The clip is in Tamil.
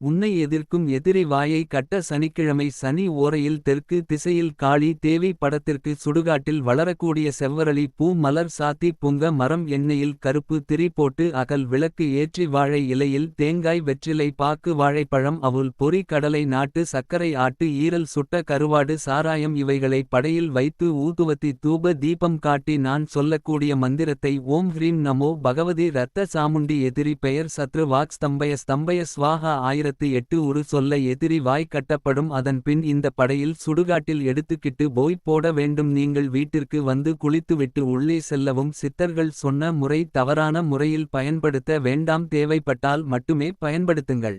உன்னை எதிர்க்கும் எதிரி வாயை கட்ட சனிக்கிழமை சனி ஓரையில் தெற்கு திசையில் காளி தேவி படத்திற்கு சுடுகாட்டில் வளரக்கூடிய செவ்வரளி பூ மலர் சாத்தி புங்க மரம் எண்ணெயில் கருப்பு திரி போட்டு அகல் விளக்கு ஏற்றி வாழை இலையில் தேங்காய் வெற்றிலை பாக்கு வாழைப்பழம் அவுல் பொறி கடலை நாட்டு சர்க்கரை ஆட்டு ஈரல் சுட்ட கருவாடு சாராயம் இவைகளை படையில் வைத்து ஊதுவத்தி தூப தீபம் காட்டி நான் சொல்லக்கூடிய மந்திரத்தை ஓம் ஹ்ரீம் நமோ பகவதி ரத்த சாமுண்டி எதிரி பெயர் சத்ரு வாக் ஸ்தம்பய ஸ்தம்பய ஸ்வாஹா ஆயிரத்து எட்டு ஒரு சொல்ல எதிரி வாய் கட்டப்படும் அதன் பின் இந்த படையில் சுடுகாட்டில் எடுத்துக்கிட்டு போய் போட வேண்டும். நீங்கள் வீட்டிற்கு வந்து குளித்துவிட்டு உள்ளே செல்லவும் சித்தர்கள் சொன்ன முறை தவறான முறையில் பயன்படுத்த வேண்டாம். தேவைப்பட்டால் மட்டுமே பயன்படுத்துங்கள்.